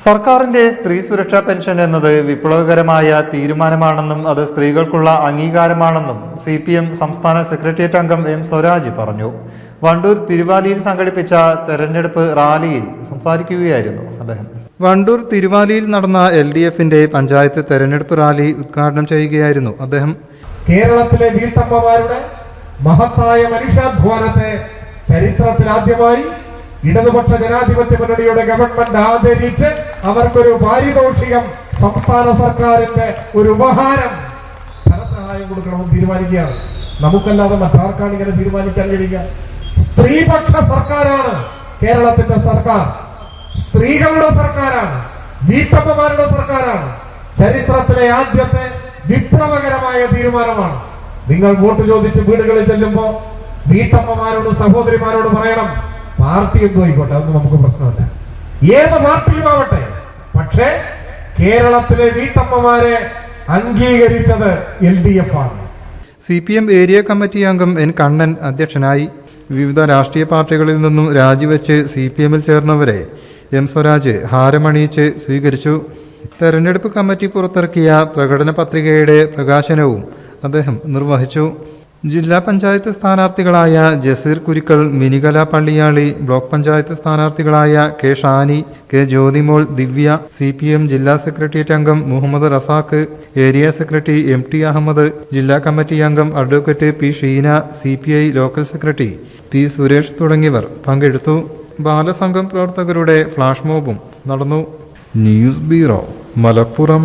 സർക്കാരിന്റെ സ്ത്രീ സുരക്ഷാ പെൻഷൻ എന്നത് വിപ്ലവകരമായ തീരുമാനമാണെന്നും അത് സ്ത്രീകൾക്കുള്ള അംഗീകാരമാണെന്നും സി പി എം സംസ്ഥാന സെക്രട്ടേറിയറ്റ് അംഗം എം സ്വരാജ് പറഞ്ഞു. വണ്ടൂർ തിരുവാലിയിൽ സംഘടിപ്പിച്ച തെരഞ്ഞെടുപ്പ് റാലിയിൽ സംസാരിക്കുകയായിരുന്നു അദ്ദേഹം. വണ്ടൂർ തിരുവാലിയിൽ നടന്ന എൽ ഡി എഫിന്റെ പഞ്ചായത്ത് തെരഞ്ഞെടുപ്പ് റാലി ഉദ്ഘാടനം ചെയ്യുകയായിരുന്നു അദ്ദേഹം. കേരളത്തിലെ വീട്ടമ്മമാരുടെ മഹത്തായ മനുഷ്യാധ്വാനത്തെ ചരിത്രത്തിൽ ആദ്യമായി ഇടതുപക്ഷ ജനാധിപത്യ മുന്നണിയുടെ ഗവൺമെന്റ് ആദരിച്ച് അവർക്കൊരു പാരിതോഷികം സംസ്ഥാന സർക്കാരിന്റെ ഒരു ഉപഹാരം ധനസഹായം കൊടുക്കണമെന്ന് തീരുമാനിക്കുകയാണ്. നമുക്കല്ലാതെ മറ്റാർക്കാണ് ഇങ്ങനെ തീരുമാനിക്കാൻ കഴിയുക? സ്ത്രീപക്ഷ സർക്കാരാണ് കേരളത്തിന്റെ സർക്കാർ. സ്ത്രീകളുടെ സർക്കാരാണ് വീട്ടമ്മമാരുടെ സർക്കാരാണ്. ചരിത്രത്തിലെ ആദ്യത്തെ വിപ്ലവകരമായ തീരുമാനമാണ്. നിങ്ങൾ വോട്ട് ചോദിച്ച് വീടുകളിൽ ചെല്ലുമ്പോ വീട്ടമ്മമാരോട് സഹോദരിമാരോട് പറയണം പാർട്ടി എന്തോ ആയിക്കോട്ടെ അതൊന്നും നമുക്ക് പ്രശ്നമല്ല. ഏത് പാർട്ടിയും ആവട്ടെ പക്ഷേ കേരളത്തിലെ വീട്ടമ്മമാരെ അംഗീകരിച്ചത് എൽ ഡി എഫ് ആണ്. C P M area committee അംഗം എൻ കണ്ണൻ അധ്യക്ഷനായി. വിവിധ രാഷ്ട്രീയ പാർട്ടികളിൽ നിന്നും രാജിവെച്ച് സി പി എമ്മിൽ ചേർന്നവരെ എം സ്വരാജ് ഹാരമണിയിച്ച് സ്വീകരിച്ചു. തെരഞ്ഞെടുപ്പ് കമ്മിറ്റി പുറത്തിറക്കിയ പ്രകടന പത്രികയുടെ പ്രകാശനവും അദ്ദേഹം നിർവഹിച്ചു. ജില്ലാ പഞ്ചായത്ത് സ്ഥാനാർത്ഥികളായ Jaseer Kurikkal Minikala Palliyali block panchayat സ്ഥാനാർത്ഥികളായ K Shani K Jyothimol Divya C P M ജില്ലാ സെക്രട്ടേറിയറ്റ് അംഗം Muhammad Razak area secretary M T Ahammed ജില്ലാ കമ്മിറ്റി അംഗം advocate P Sheena C P I local secretary P Suresh തുടങ്ങിയവർ പങ്കെടുത്തു. ബാലസംഘം പ്രവർത്തകരുടെ ഫ്ലാഷ് മോബും നടന്നു. News bureau Malappuram.